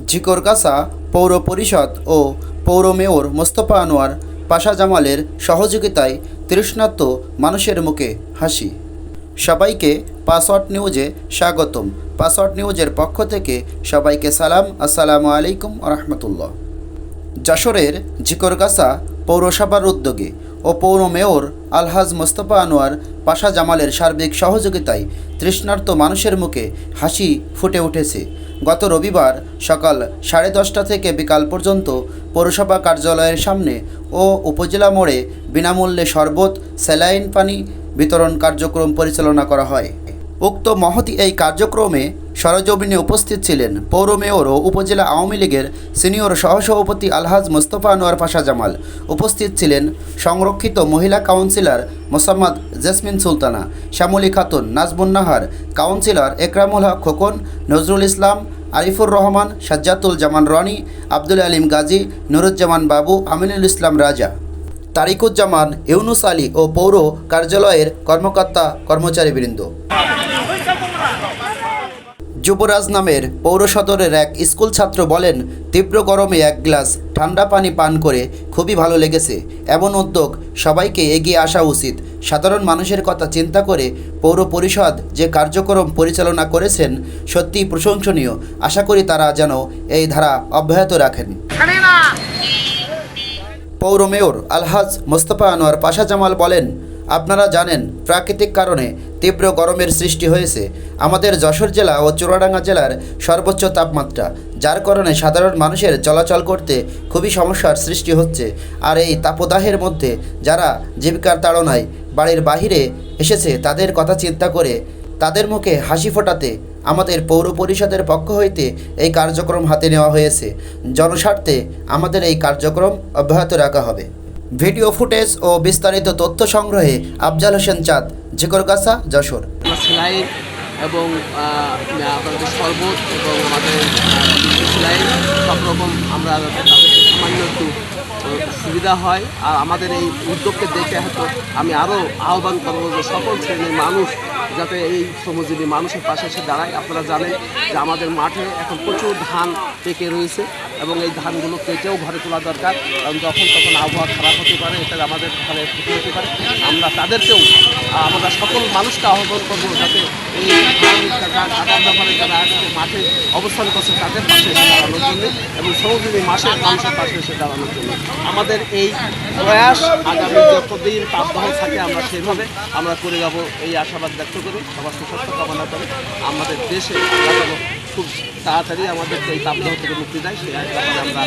ঝিকরগাছা পৌর পরিষদ ও পৌর মেয়র মোস্তফা আনোয়ার পাশা জামালের সহযোগিতায় তৃষ্ণার্ত মানুষের মুখে হাসি। সবাইকে পাসওয়ার্ড নিউজে স্বাগতম। পাসওয়ার্ড নিউজের পক্ষ থেকে সবাইকে সালাম। আসসালামু আলাইকুম রহমতুল্লাহ। যশোরের ঝিকরগাছা পৌরসভার উদ্যোগে ও পৌর মেয়র আলহাজ মোস্তফা আনোয়ার পাশা জামালের সার্বিক সহযোগিতায় তৃষ্ণার্ত মানুষের মুখে হাসি ফুটে উঠেছে। গত রবিবার সকাল সাড়ে দশটা থেকে বিকাল পর্যন্ত পৌরসভা কার্যালয়ের সামনে ও উপজেলা মোড়ে বিনামূল্যে শরবত, স্যালাইন পানি বিতরণ কার্যক্রম পরিচালনা করা হয়। উক্ত মহতি এই কার্যক্রমে সরজমিনে উপস্থিত ছিলেন পৌর মেয়র ও উপজেলা আওয়ামী লীগের সিনিয়র সহসভাপতি আলহাজ মোস্তফা আনোয়ার পাশা জামাল। উপস্থিত ছিলেন সংরক্ষিত মহিলা councillor Mosammat jasmine Sultana, Shyamoli Khatun Najbun Nahar, councillor Ekramul Haque Khokon, Nazrul Islam, Arifur Rahman, Sajjatul Zaman Roni, Abdul Alim Gazi, Nuruzzaman Babu, Aminul ইসলাম রাজা। তারিকুজ্জামান, ইউনুস আলী ও পৌর কার্যালয়ের কর্মকর্তা কর্মচারীবৃন্দ। যুবরাজ নামের পৌর সদরের এক স্কুল ছাত্র বলেন, তীব্র গরমে এক গ্লাস ঠান্ডা পানি পান করে খুবই ভালো লেগেছে। এমন উদ্যোগ সবাইকে এগিয়ে আসা উচিত। সাধারণ মানুষের কথা চিন্তা করে পৌর পরিষদ যে কার্যক্রম পরিচালনা করেছেন সত্যিই প্রশংসনীয়। আশা করি তারা যেন এই ধারা অব্যাহত রাখেন। পৌর মেয়র আলহাজ মোস্তফা আনোয়ার পাশা জামাল বলেন আপনারা জানেন, প্রাকৃতিক কারণে তীব্র গরমের সৃষ্টি হয়েছে। আমাদের যশোর জেলা ও চুয়াডাঙ্গা জেলার সর্বোচ্চ তাপমাত্রা, যার কারণে সাধারণ মানুষের চলাচল করতে খুবই সমস্যার সৃষ্টি হচ্ছে। আর এই তাপদাহের মধ্যে যারা জীবিকার তাড়নায় বাড়ির বাহিরে এসেছে, তাদের কথা চিন্তা করে তাদের মুখে হাসি ফোটাতে আমাদের পৌর পরিষদের পক্ষ হইতে এই কার্যক্রম হাতে নেওয়া হয়েছে। জনস্বার্থে আমাদের এই কার্যক্রম অব্যাহত রাখা হবে। ভিডিও ফুটেজ ও বিস্তারিত তথ্য সংগ্রহে আফজাল হোসেন চাঁদ ঝিকরগাছা যশোর। সেলাই এবং আপনাদের শরবত এবং আমাদের সেলাই সব রকম আমরা সামান্য একটু সুবিধা হয়। আর আমাদের এই উদ্যোগকে দেখে হয়তো আমি আরও আহ্বান করব যে সকল শ্রেণির মানুষ যাতে এই শ্রমজীবী মানুষের পাশে এসে দাঁড়ায়। আপনারা জানেন যে আমাদের মাঠে এখন প্রচুর ধান পেকে রয়েছে এবং এই ধানগুলো কেটেও ঘরে তোলা দরকার। কারণ যখন তখন আবহাওয়া খারাপ হতে পারে, এটা আমাদের ঘরে ক্ষতি হতে পারে। আমরা তাদেরকেও, আমরা সকল মানুষকে আহ্বান করব যাতে এই ব্যাপারে যারা মাঠে অবস্থান করছে, তাদের পাশে এসে দাঁড়ানোর জন্য এবং শ্রমজীবী মাসের মানুষের পাশে এসে দাঁড়ানোর জন্য। আমাদের এই প্রয়াস আগামী যতদিন তাপদাহ থাকে, আমরা সেভাবে আমরা করে যাব, এই আশাবাদ ব্যক্ত করে সবার সুস্বাস্থ্য কামনা করে আমাদের দেশে খুব তাড়াতাড়ি আমাদের এই তাপদাহ থেকে মুক্তি দেয়, সেই। আমরা